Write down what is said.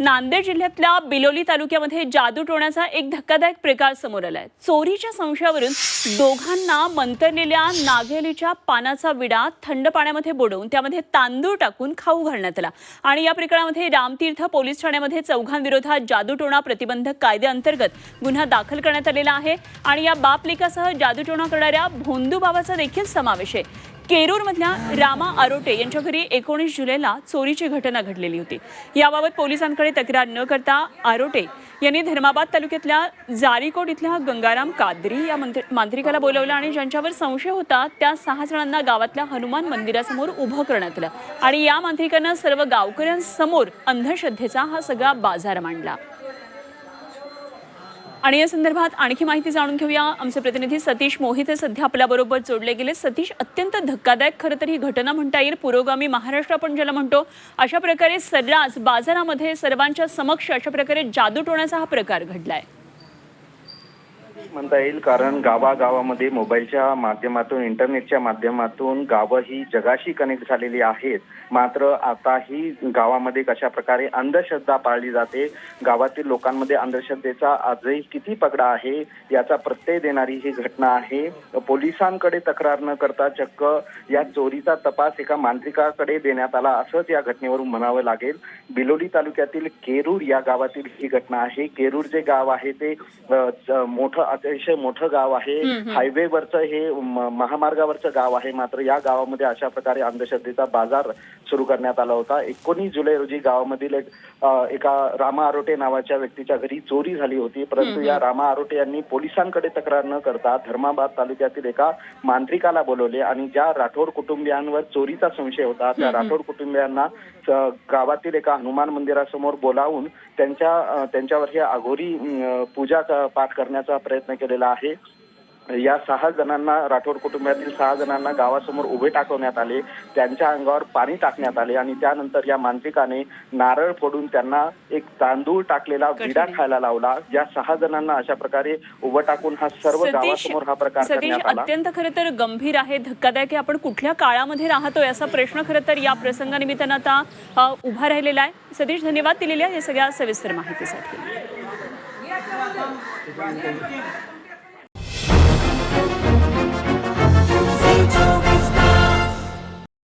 नांदेड जिल्ह्यातल्या बिलोली तालुक्यामध्ये जादू टोण्याचा एक धक्कादायक प्रकार समोर आलाय. चोरीच्या संशयावरून दोघांना मंतरलेल्या नागेलीच्या पानाचा विडा थंड पाण्यामध्ये बुडवून त्यामध्ये तांदूळ टाकून खाऊ घालण्यात आला. आणि या प्रकरणामध्ये रामतीर्थ पोलीस ठाण्यामध्ये चौघांविरोधात जादूटोणा प्रतिबंधक कायद्याअंतर्गत गुन्हा दाखल करण्यात आलेला आहे. आणि या बापलिकासह जादूटोणा करणाऱ्या भोंदू बाबाचा देखील समावेश आहे. केरूरमधल्या रामा आरोटे यांच्या घरी एकोणीस जुलैला चोरीची घटना घडलेली होती. याबाबत पोलिसांकडे तक्रार न करता आरोटे यांनी धर्माबाद तालुक्यातल्या जारीकोट इथल्या गंगाराम कादरी या मंत्र मांत्रिकाला बोलवलं आणि ज्यांच्यावर संशय होता त्या सहा जणांना गावातल्या हनुमान मंदिरासमोर उभं करण्यात आलं. आणि या मांत्रिकानं सर्व गावकऱ्यांसमोर अंधश्रद्धेचा हा सगळा बाजार मांडला. आणि या संदर्भात आणखी माहिती जाणून घेऊया. आमचे प्रतिनिधी सतीश मोहिते सध्या आपल्याबरोबर जोडले गेले. सतीश अत्यंत धक्कादायक खरं तर ही घटना म्हणता येईल. पुरोगामी महाराष्ट्र आपण ज्याला म्हणतो अशा प्रकारे सर्रास बाजारामध्ये सर्वांच्या समक्ष अशा प्रकारे जादू टोण्याचा हा प्रकार घडलाय. म्हणता येईल कारण गावागावामध्ये मोबाईलच्या माध्यमातून इंटरनेटच्या माध्यमातून गावं ही जगाशी कनेक्ट झालेली आहेत. मात्र आता ही गावामध्ये कशा प्रकारे अंधश्रद्धा पाळली जाते गावातील लोकांमध्ये अंधश्रद्धेचा आजही किती पगडा आहे याचा प्रत्यय देणारी ही घटना आहे. पोलिसांकडे तक्रार न करता चक्क या चोरीचा तपास एका मांत्रिकाकडे देण्यात आला असंच या घटनेवरून म्हणावं लागेल. बिलोली तालुक्यातील केरूर या गावातील ही घटना आहे. केरूर जे गाव आहे ते मोठं अतिशय मोठं गाव आहे. हायवेवरचं हे महामार्गावरचं गाव आहे. मात्र या गावामध्ये अशा प्रकारे अंधश्रद्धेचा बाजार सुरू करण्यात आला होता. एकोणीस जुलै रोजी गावामधील एक एका रामा आरोटे नावाच्या व्यक्तीच्या घरी चोरी झाली होती. परंतु या रामा आरोटे यांनी पोलिसांकडे तक्रार न करता धर्माबाद तालुक्यातील एका मांत्रिकाला बोलवले आणि ज्या राठोड कुटुंबियांवर चोरीचा संशय होता त्या राठोड कुटुंबियांना गावातील एका हनुमान मंदिरासमोर बोलावून त्यांच्या त्यांच्यावर हे अघोरी पूजा पाठ करण्याचा प्रयत्न केलेला आहे. या सहा जणांना राठोड कुटुंबातील सहा जणांना गावासमोर उभे टाकवण्यात आले. त्यांच्या अंगावर पाणी टाकण्यात आले आणि त्यानंतर या मांत्रिकाने नारळ फोडून त्यांना एक तांदूळ टाकलेला विडा. खायला लावला. या सहा जणांना अशा प्रकारे उभं टाकून हा सर्व गावासमोर हा प्रकार सतीश करण्यात आला. अत्यंत खरं तर गंभीर आहे धक्कादायक आपण कुठल्या काळामध्ये राहतोय असा प्रश्न खरं तर या प्रसंगानिमित्तानं आता उभा राहिलेला आहे. सतीश धन्यवाद दिलेल्या या सगळ्या सविस्तर माहितीसाठी. Thank you.